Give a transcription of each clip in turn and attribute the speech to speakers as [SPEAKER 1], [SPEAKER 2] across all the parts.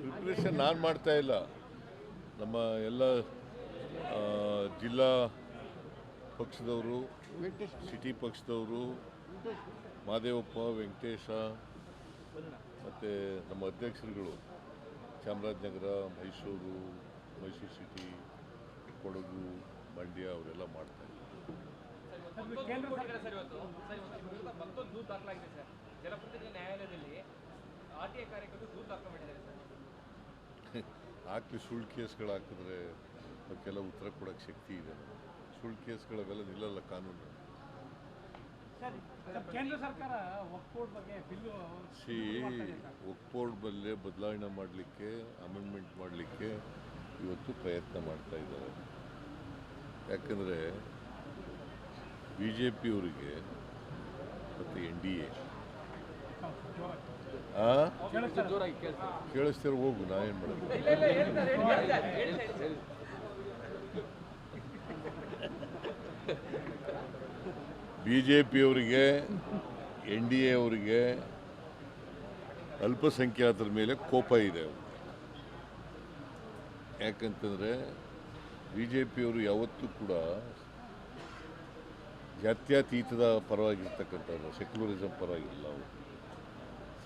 [SPEAKER 1] Preparation ನಾನು ಮಾಡ್ತಾ ಇಲ್ಲ. ನಮ್ಮ ಎಲ್ಲ ಜಿಲ್ಲಾ ಪಕ್ಷದವರು ಸಿಟಿ ಪಕ್ಷದವರು ಮಾದೇವಪ್ಪ ವೆಂಕಟೇಶ ಮತ್ತು ನಮ್ಮ ಅಧ್ಯಕ್ಷರುಗಳು ಚಾಮರಾಜನಗರ ಮೈಸೂರು ಮೈಸೂರು ಸಿಟಿ ಕೊಡಗು ಮಂಡ್ಯ ಅವರೆಲ್ಲ ಮಾಡ್ತಾ ಇದ್ದಾರೆ.
[SPEAKER 2] ಕೇಂದ್ರ ಸರ್ಕಾರ ಸರ್ ಇವತ್ತು. ಸರ್ ಇವತ್ತು ಮತ್ತೊಂದು ದೂರು ದಾಖಲಾಗಿದೆ ಸರ್. ಜಲಪ್ರತಿನಿಧಿ ನ್ಯಾಯಾಲಯದಲ್ಲಿ
[SPEAKER 1] ಹಾಕಿ ಸುಳ್ಳು ಕೇಸ್ಗಳು ಹಾಕಿದ್ರೆ ಅದಕ್ಕೆಲ್ಲ ಉತ್ತರ ಕೊಡೋಕ್ಕೆ ಶಕ್ತಿ ಇದೆ. ಸುಳ್ಳು ಕೇಸ್ಗಳವೆಲ್ಲ ನಿಲ್ಲಲ್ಲ ಕಾನೂನು. ಸಿ ಒಕ್ಬೋರ್ಡ್ ಬಲ್ಲೇ ಬದಲಾವಣೆ ಮಾಡಲಿಕ್ಕೆ ಅಮೆಂಡ್ಮೆಂಟ್ ಮಾಡಲಿಕ್ಕೆ ಇವತ್ತು ಪ್ರಯತ್ನ ಮಾಡ್ತಾ ಇದ್ದಾರೆ. ಯಾಕಂದರೆ ಬಿ ಜೆ ಪಿಯವರಿಗೆ ಮತ್ತು ಎನ್ ಡಿ ಎ ಕೇಳಿಸ್ತಿರೋ ಹೋಗು, ನಾ ಏನು ಮಾಡೋದು?
[SPEAKER 2] ಇಲ್ಲ ಇಲ್ಲ ಹೇಳ್ತಾರೆ ಹೇಳ್ತಾರೆ ಹೇಳ್ತಾರೆ
[SPEAKER 1] ಬಿ ಜೆ ಪಿಯವರಿಗೆ ಎನ್ ಡಿ ಎ ಅವರಿಗೆ ಅಲ್ಪಸಂಖ್ಯಾತರ ಮೇಲೆ ಕೋಪ ಇದೆ. ಯಾಕಂತಂದರೆ ಬಿ ಜೆ ಪಿಯವರು ಯಾವತ್ತೂ ಕೂಡ ಜಾತ್ಯತೀತದ ಪರವಾಗಿರ್ತಕ್ಕಂಥವ್ರು ಸೆಕ್ಯುಲರಿಸಮ್ ಪರವಾಗಿಲ್ಲ ಅವರು.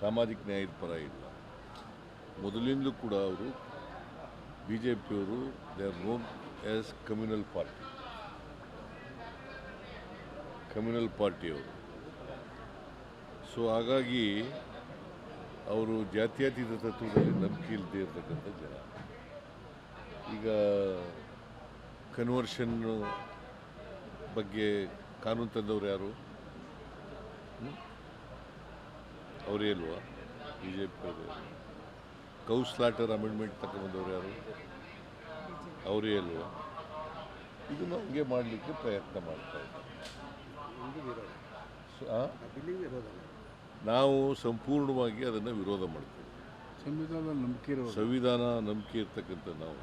[SPEAKER 1] ಸಾಮಾಜಿಕ ನ್ಯಾಯದ ಪರ ಇಲ್ಲ. ಮೊದಲಿಂದಲೂ ಕೂಡ ಅವರು ಬಿ ಜೆ ಪಿಯವರು they are known as communal party communal ಪಾರ್ಟಿಯವರು so ಹಾಗಾಗಿ ಅವರು ಜಾತ್ಯತೀತ ತತ್ವದಲ್ಲಿ ನಂಬಿಕೆ ಇಲ್ಲದೆ ಇರತಕ್ಕಂಥ ಜನ. ಈಗ ಕನ್ವರ್ಷನ್ ಬಗ್ಗೆ ಕಾನೂನು ತಂದವರು ಯಾರು? ಅವರೇ ಅಲ್ವಾ B J P cow slaughter amendment ತಗೊಂಬಂದವ್ರು ಯಾರು? ಅವರೇ ಅಲ್ವಾ ಇದನ್ನು ಹಂಗೆ ಮಾಡಲಿಕ್ಕೆ ಪ್ರಯತ್ನ ಮಾಡ್ತಾ ಇದ್ದೀವಿ? ನಾವು ಸಂಪೂರ್ಣವಾಗಿ ಅದನ್ನು ವಿರೋಧ ಮಾಡ್ತೀವಿ.
[SPEAKER 3] ಸಂವಿಧಾನ ನಂಬಿಕೆ
[SPEAKER 1] ಸಂವಿಧಾನ ನಂಬಿಕೆ ಇರ್ತಕ್ಕಂಥ ನಾವು.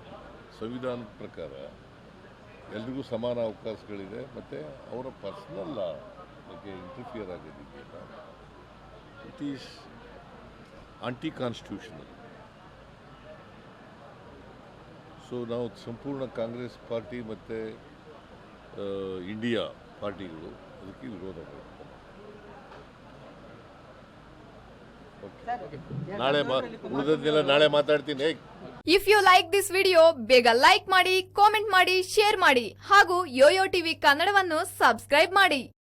[SPEAKER 1] ಸಂವಿಧಾನದ ಪ್ರಕಾರ ಎಲ್ರಿಗೂ ಸಮಾನ ಅವಕಾಶಗಳಿದೆ ಮತ್ತು ಅವರ ಪರ್ಸ್ನಲ್ ಬಗ್ಗೆ ಇಂಟರ್ಫಿಯರ್ ಆಗೋದಿದೆಯಲ್ಲ ಈಸ್ ಆಂಟಿ ಕಾನ್ಸ್ಟಿಟ್ಯೂಷನಲ್ ಸೊ ನಾವು ಸಂಪೂರ್ಣ ಕಾಂಗ್ರೆಸ್ ಪಾರ್ಟಿ ಮತ್ತು ಇಂಡಿಯಾ ಪಾರ್ಟಿಗಳು ಅದಕ್ಕೆ ವಿರೋಧ ನಾಳೆ ಉಳಿದದ್ದೆಲ್ಲ ನಾಳೆ ಮಾತಾಡ್ತೀನಿ
[SPEAKER 4] if you like this video ಬೇಗ ಲೈಕ್ ಮಾಡಿ ಕಾಮೆಂಟ್ ಮಾಡಿ ಶೇರ್ ಮಾಡಿ ಹಾಗೂ ಯೋಯೋ ಟಿವಿ ಕನ್ನಡವನ್ನು ಸಬ್ಸ್ಕ್ರೈಬ್ ಮಾಡಿ.